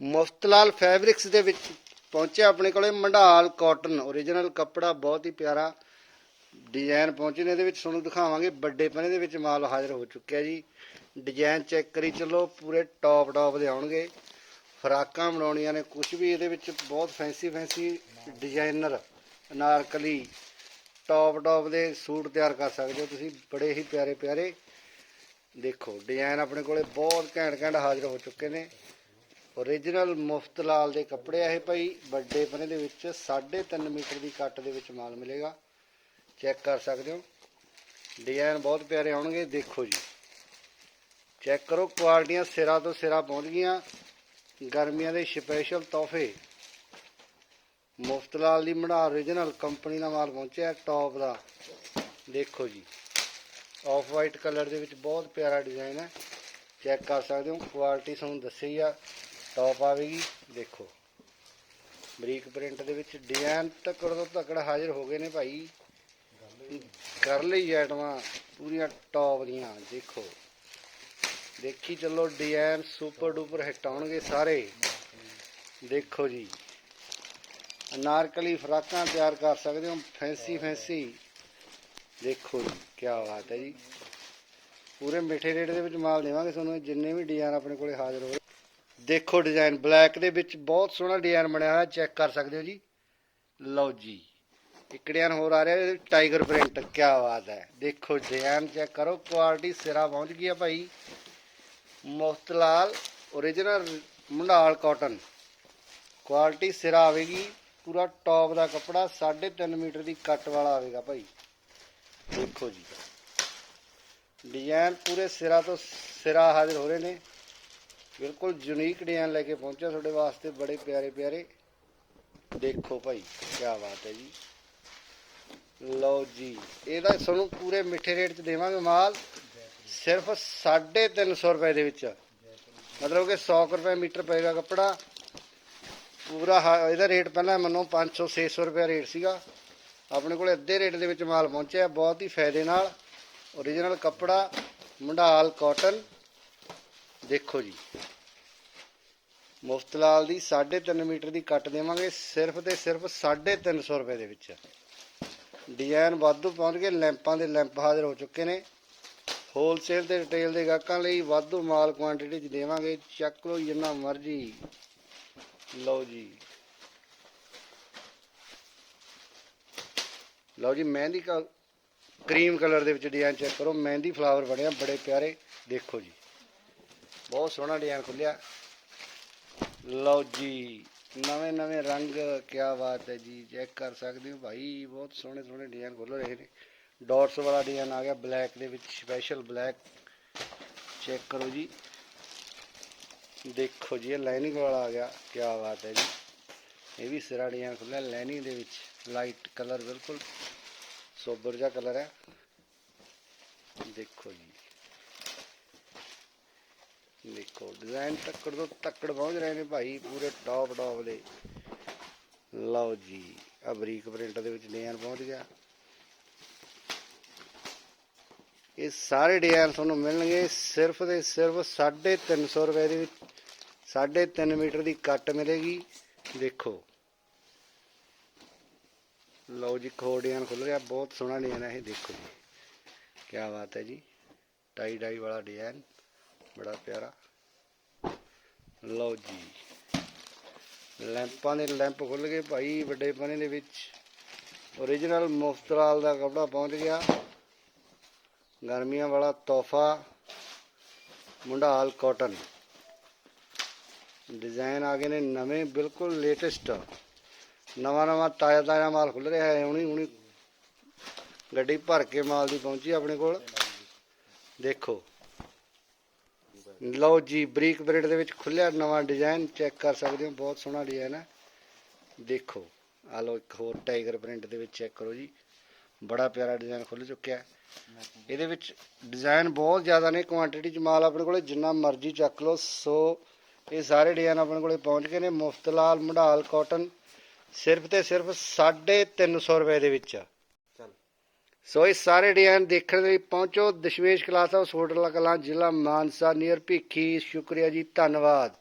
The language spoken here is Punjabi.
ਮੁਫਤਲਾਲ ਫੈਬਰਿਕਸ ਦੇ ਵਿੱਚ ਪਹੁੰਚਿਆ ਆਪਣੇ ਕੋਲੇ ਮੰਡਾਲ ਕਾਟਨ origignal ਕੱਪੜਾ ਬਹੁਤ ਹੀ ਪਿਆਰਾ ਡਿਜ਼ਾਈਨ ਪਹੁੰਚੇ ਨੇ, ਇਹਦੇ ਵਿੱਚ ਤੁਹਾਨੂੰ ਦਿਖਾਵਾਂਗੇ ਵੱਡੇ ਪਨੇ ਦੇ ਵਿੱਚ ਮਾਲ ਹਾਜ਼ਰ ਹੋ ਚੁੱਕਿਆ ਜੀ। ਡਿਜ਼ਾਈਨ ਚੈੱਕ ਕਰੀ ਚੱਲੋ, ਪੂਰੇ ਟੌਪ ਟੌਪ ਦੇ ਆਉਣਗੇ। ਫਰਾਕਾਂ ਬਣਾਉਣੀਆਂ ਨੇ ਕੁਝ ਵੀ ਇਹਦੇ ਵਿੱਚ ਬਹੁਤ fancy fancy designer Anarkali top top ਦੇ ਸੂਟ ਤਿਆਰ ਕਰ ਸਕਦੇ ਹੋ ਤੁਸੀਂ, ਬੜੇ ਹੀ ਪਿਆਰੇ ਪਿਆਰੇ। ਦੇਖੋ ਡਿਜ਼ਾਈਨ ਆਪਣੇ ਕੋਲੇ ਬਹੁਤ ਘੈਂਟ ਘੈਂਟ ਹਾਜ਼ਰ ਹੋ ਚੁੱਕੇ ਨੇ। Origignal ਮੁਫਤ ਲਾਲ ਦੇ ਕੱਪੜੇ ਆ ਇਹ ਭਾਈ, ਵੱਡੇ ਪਨੇ ਦੇ ਵਿੱਚ 3.5 ਮੀਟਰ ਦੀ ਕੱਟ ਦੇ ਵਿੱਚ ਮਾਲ ਮਿਲੇਗਾ। ਚੈੱਕ ਕਰ ਸਕਦੇ ਹੋ। ਡਿਜ਼ਾਈਨ ਬਹੁਤ ਪਿਆਰੇ ਆਉਣਗੇ, ਦੇਖੋ ਜੀ। ਚੈੱਕ ਕਰੋ ਕੁਆਲਟੀਆਂ ਸਿਰਾ ਤੋਂ ਸਿਰਾ ਪਹੁੰਚ ਗਈਆਂ। ਗਰਮੀਆਂ ਦੇ ਸਪੈਸ਼ਲ ਤੋਹਫੇ। ਮੁਫਤ ਲਾਲ ਦੀ ਮੜਾ origignal ਕੰਪਨੀ ਦਾ ਮਾਲ ਪਹੁੰਚਿਆ ਟੌਪ ਦਾ। ਦੇਖੋ ਜੀ। ਆਫ ਵਾਈਟ ਕਲਰ ਦੇ ਵਿੱਚ ਬਹੁਤ ਪਿਆਰਾ ਡਿਜ਼ਾਈਨ ਹੈ। ਚੈੱਕ ਕਰ ਸਕਦੇ ਹੋ ਕੁਆਲਿਟੀ ਤੁਹਾਨੂੰ ਦੱਸੀ ਆ। ਟੌਪ ਆਵੇਗੀ, ਦੇਖੋ। ਬਰੀਕ ਪ੍ਰਿੰਟ ਦੇ ਵਿੱਚ ਡਿਜ਼ਾਈਨ ਤੱਕੜ ਤੋਂ ਤੱਕੜ ਹਾਜ਼ਰ ਹੋ ਗਏ ਨੇ ਭਾਈ। ਕਰ ਲਈ ਆਈਟਮਾਂ ਪੂਰੀਆਂ ਟੌਪ ਦੀਆਂ, ਦੇਖੋ। ਦੇਖੀ ਚੱਲੋ, ਡਿਜ਼ਾਈਨ ਸੁਪਰ ਡੂਪਰ ਹਿੱਟ ਆਉਣਗੇ ਸਾਰੇ। ਦੇਖੋ ਜੀ। ਅਨਾਰਕਲੀ ਫਰਾਕਾਂ ਤਿਆਰ ਕਰ ਸਕਦੇ ਹੋ, ਫੈਂਸੀ ਫੈਂਸੀ। ਦੇਖੋ ਜੀ ਕੀ ਬਾਤ ਹੈ ਜੀ। ਪੂਰੇ ਮਿੱਠੇ ਰੇਟ ਦੇ ਵਿੱਚ ਮਾਲ ਦੇਵਾਂਗੇ ਤੁਹਾਨੂੰ, ਜਿੰਨੇ ਵੀ ਡਿਜ਼ਾਈਨ ਆਪਣੇ ਕੋਲੇ ਹਾਜ਼ਰ ਹੋਏ। ਦੇਖੋ ਡਿਜ਼ਾਈਨ ਬਲੈਕ ਦੇ ਵਿੱਚ ਬਹੁਤ ਸੋਹਣਾ ਡਿਜ਼ਾਈਨ ਬਣਿਆ ਹੋਇਆ ਚੈੱਕ ਕਰ ਸਕਦੇ ਹੋ ਜੀ। ਲਓ ਜੀ ਇੱਕ ਡਿਜ਼ਾਈਨ ਹੋਰ ਆ ਰਿਹਾ ਟਾਈਗਰ ਪ੍ਰਿੰਟ ਕੀ ਬਾਤ ਹੈ। ਦੇਖੋ ਡਿਜ਼ਾਈਨ ਚੈੱਕ ਕਰੋ ਕੁਆਲਿਟੀ ਸਿਰਾ ਪਹੁੰਚ ਗਈ ਆ ਭਾਈ। ਮੁਫਤਲਾਲ origignal ਮੰਡਾਲ ਕਾਟਨ ਕੁਆਲਿਟੀ ਸਿਰਾ ਆਵੇਗੀ, ਪੂਰਾ ਟੌਪ ਦਾ ਕੱਪੜਾ 3.5 ਮੀਟਰ ਦੀ ਕੱਟ ਵਾਲਾ ਆਵੇਗਾ ਭਾਈ। ਦੇਖੋ ਜੀ। ਡਿਜ਼ਾਈਨ ਪੂਰੇ ਸਿਰਾ ਤੋਂ ਸਿਰਾ ਹਾਜ਼ਰ ਹੋ ਰਹੇ ਨੇ। ਬਿਲਕੁਲ ਯੂਨੀਕ ਡਿਜ਼ਾਈਨ ਲੈ ਕੇ ਪਹੁੰਚਿਆ ਤੁਹਾਡੇ ਵਾਸਤੇ, ਬੜੇ ਪਿਆਰੇ ਪਿਆਰੇ। ਦੇਖੋ ਭਾਈ ਕੀ ਬਾਤ ਹੈ ਜੀ। ਲਓ ਜੀ, ਇਹਦਾ ਤੁਹਾਨੂੰ ਪੂਰੇ ਮਿੱਠੇ ਰੇਟ 'ਚ ਦੇਵਾਂਗੇ ਮਾਲ। ਸਿਰਫ 350 ਰੁਪਏ ਦੇ ਵਿੱਚ। ਮਤਲਬ ਕਿ 100 ਕੁ ਰੁਪਏ ਮੀਟਰ ਪਏਗਾ ਕੱਪੜਾ। ਪੂਰਾ ਹਾ- ਇਹਦਾ ਰੇਟ ਪਹਿਲਾਂ ਮੰਨੋ 500 600 ਰੁਪਏ ਰੇਟ ਸੀਗਾ। ਆਪਣੇ ਕੋਲ ਅੱਧੇ ਰੇਟ ਦੇ ਵਿੱਚ ਮਾਲ ਪਹੁੰਚਿਆ, ਬਹੁਤ ਹੀ ਫਾਇਦੇ ਨਾਲ। Origignal ਕੱਪੜਾ, ਮੰਡਾਲ ਕਾਟਨ ਦੇਖੋ ਜੀ। ਮੁਫਤ ਲਾਲ ਦੀ 3.5 ਮੀਟਰ ਦੀ ਕੱਟ ਦੇਵਾਂਗੇ ਸਿਰਫ ਤੇ ਸਿਰਫ 350 ਰੁਪਏ ਦੇ ਵਿੱਚ। ਡਿਜ਼ਾਈਨ ਵਾਧੂ ਪਹੁੰਚ ਗਏ, ਲੈਂਪਾਂ ਦੇ ਲੈਂਪ ਹਾਜ਼ਰ ਹੋ ਚੁੱਕੇ ਨੇ। ਹੋਲਸੇਲ ਤੇ ਰਿਟੇਲ ਦੇ ਗਾਹਕਾਂ ਲਈ ਵਾਧੂ ਮਾਲ ਕੁਆਂਟੀਟੀ 'ਚ ਦੇਵਾਂਗੇ। ਚੱਕ ਲਓ ਜਿੰਨਾ ਮਰਜ਼ੀ। ਲਓ ਜੀ। ਲਓ ਜੀ, ਮਹਿੰਦੀ ਕਾ, ਕਰੀਮ ਕਲਰ ਦੇ ਵਿੱਚ ਡਿਜ਼ਾਈਨ ਚੈੱਕ ਕਰੋ। ਮਹਿੰਦੀ ਫਲਾਵਰ ਬਣਿਆ ਬੜੇ ਪਿਆਰੇ। ਦੇਖੋ ਜੀ। ਬਹੁਤ ਸੋਹਣਾ ਡਿਜ਼ਾਈਨ ਖੁੱਲਿਆ। ਲਓ ਜੀ, ਨਵੇਂ ਨਵੇਂ ਰੰਗ ਕੀ ਬਾਤ ਹੈ ਜੀ ਚੈੱਕ ਕਰ ਸਕਦੇ ਹੋ ਭਾਈ, ਬਹੁਤ ਸੋਹਣੇ ਸੋਹਣੇ ਡਿਜ਼ਾਈਨ ਖੁੱਲ ਰਹੇ ਨੇ। ਡਾਟਸ ਵਾਲਾ ਡਿਜ਼ਾਈਨ ਆ ਗਿਆ ਬਲੈਕ ਦੇ ਵਿੱਚ ਸਪੈਸ਼ਲ ਬਲੈਕ ਚੈੱਕ ਕਰੋ ਜੀ। ਦੇਖੋ ਜੀ, ਇਹ ਲਾਈਨਿੰਗ ਵਾਲਾ ਆ ਗਿਆ ਕੀ ਬਾਤ ਹੈ ਜੀ। ਇਹ ਵੀ ਸਿਰਾ ਡਿਜ਼ਾਈਨ ਖੁੱਲਿਆ ਲਾਈਨਿੰਗ ਦੇ ਵਿੱਚ ਲਾਈਟ ਕਲਰ ਬਿਲਕੁਲ, ਸੋਬਰ ਜਿਹਾ ਕਲਰ ਹੈ। ਦੇਖੋ ਜੀ। ਦੇਖੋ ਡਿਜ਼ਾਈਨ ਤੱਕੜ ਤੋਂ ਤੱਕੜ ਪਹੁੰਚ ਰਹੇ ਨੇ ਭਾਈ, ਪੂਰੇ ਟੌਪ ਟੌਪ ਦੇ। ਲਓ ਜੀ ਆ ਬਰੀਕ ਪ੍ਰਿੰਟ ਦੇ ਵਿੱਚ ਡਿਜ਼ਾਈਨ ਪਹੁੰਚ ਗਿਆ। ਇਹ ਸਾਰੇ ਡਿਜ਼ਾਈਨ ਤੁਹਾਨੂੰ ਮਿਲਣਗੇ, ਸਿਰਫ ਤੇ ਸਿਰਫ 350 ਰੁਪਏ ਦੇ ਵਿੱਚ 3.5 ਮੀਟਰ ਦੀ ਕੱਟ ਮਿਲੇਗੀ। ਦੇਖੋ। ਲਓ ਜੀ ਖੋ ਡਿਜ਼ਾਈਨ ਖੁੱਲ ਗਿਆ, ਬਹੁਤ ਸੋਹਣਾ ਡਿਜ਼ਾਈਨ ਹੈ ਇਹ, ਦੇਖੋ ਜੀ। ਕੀ ਬਾਤ ਹੈ ਜੀ ਟਾਈ ਡਾਈ ਵਾਲਾ ਡਿਜ਼ਾਈਨ ਬੜਾ ਪਿਆਰਾ। ਲਓ ਜੀ। ਲੈਂਪਾਂ ਦੇ ਲੈਂਪ ਖੁੱਲ ਗਏ ਭਾਈ, ਵੱਡੇ ਪਨੇ ਦੇ ਵਿੱਚ। Origignal ਮੁਫਤਲਾਲ ਦਾ ਕਪੜਾ ਪਹੁੰਚ ਗਿਆ। ਗਰਮੀਆਂ ਵਾਲਾ ਤੋਹਫਾ ਮੁੰਡਾਲ ਕਾਟਨ। ਡਿਜ਼ਾਈਨ ਆ ਗਏ ਨੇ ਨਵੇਂ, ਬਿਲਕੁਲ ਲੇਟੈਸਟ। ਨਵਾਂ ਨਵਾਂ ਤਾਜ਼ਾ ਤਾਜ਼ਾ ਮਾਲ ਖੁੱਲ ਰਿਹਾ ਹੈ। ਹੁਣੀ ਹੁਣੀ ਗੱਡੀ ਭਰ ਕੇ ਮਾਲ ਦੀ ਪਹੁੰਚੀ ਆਪਣੇ ਕੋਲ। ਦੇਖੋ। ਲਓ ਜੀ, ਬਰੀਕ ਬ੍ਰੇਡ ਦੇ ਵਿੱਚ ਖੁੱਲਿਆ ਨਵਾਂ ਡਿਜ਼ਾਈਨ ਚੈੱਕ ਕਰ ਸਕਦੇ ਹੋ, ਬਹੁਤ ਸੋਹਣਾ ਡਿਜ਼ਾਈਨ ਹੈ। ਦੇਖੋ ਆ ਲਓ ਇੱਕ ਹੋਰ ਟਾਈਗਰ ਪ੍ਰਿੰਟ ਦੇ ਵਿੱਚ ਚੈੱਕ ਕਰੋ ਜੀ। ਬੜਾ ਪਿਆਰਾ ਡਿਜ਼ਾਈਨ ਖੁੱਲ ਚੁੱਕਿਆ ਇਹਦੇ ਵਿੱਚ ਡਿਜ਼ਾਈਨ ਬਹੁਤ ਜ਼ਿਆਦਾ ਨੇ ਕੁਆਂਟੀਟੀ ਚ ਮਾਲ ਆਪਣੇ ਕੋਲੇ ਜਿੰਨਾ ਮਰਜ਼ੀ ਚੱਕ ਲਓ। ਸੋ ਇਹ ਸਾਰੇ ਡਿਜ਼ਾਈਨ ਆਪਣੇ ਕੋਲੇ ਪਹੁੰਚ ਗਏ ਨੇ ਮੁਫਤਲਾਲ ਮੰਡਾਲ ਕਾਟਨ ਸਿਰਫ ਤੇ ਸਿਰਫ 350 ਰੁਪਏ ਦੇ ਵਿੱਚ। ਸੋ ਇਹ ਸਾਰੇ ਡਿਜ਼ਾਈਨ ਦੇਖਣ ਲਈ ਪਹੁੰਚੋ Dashmesh class house, hotel Kalan, ਜ਼ਿਲ੍ਹਾ ਮਾਨਸਾ, ਨੀਅਰ ਭਿੱਖੀ। ਸ਼ੁਕਰੀਆ ਜੀ, ਧੰਨਵਾਦ।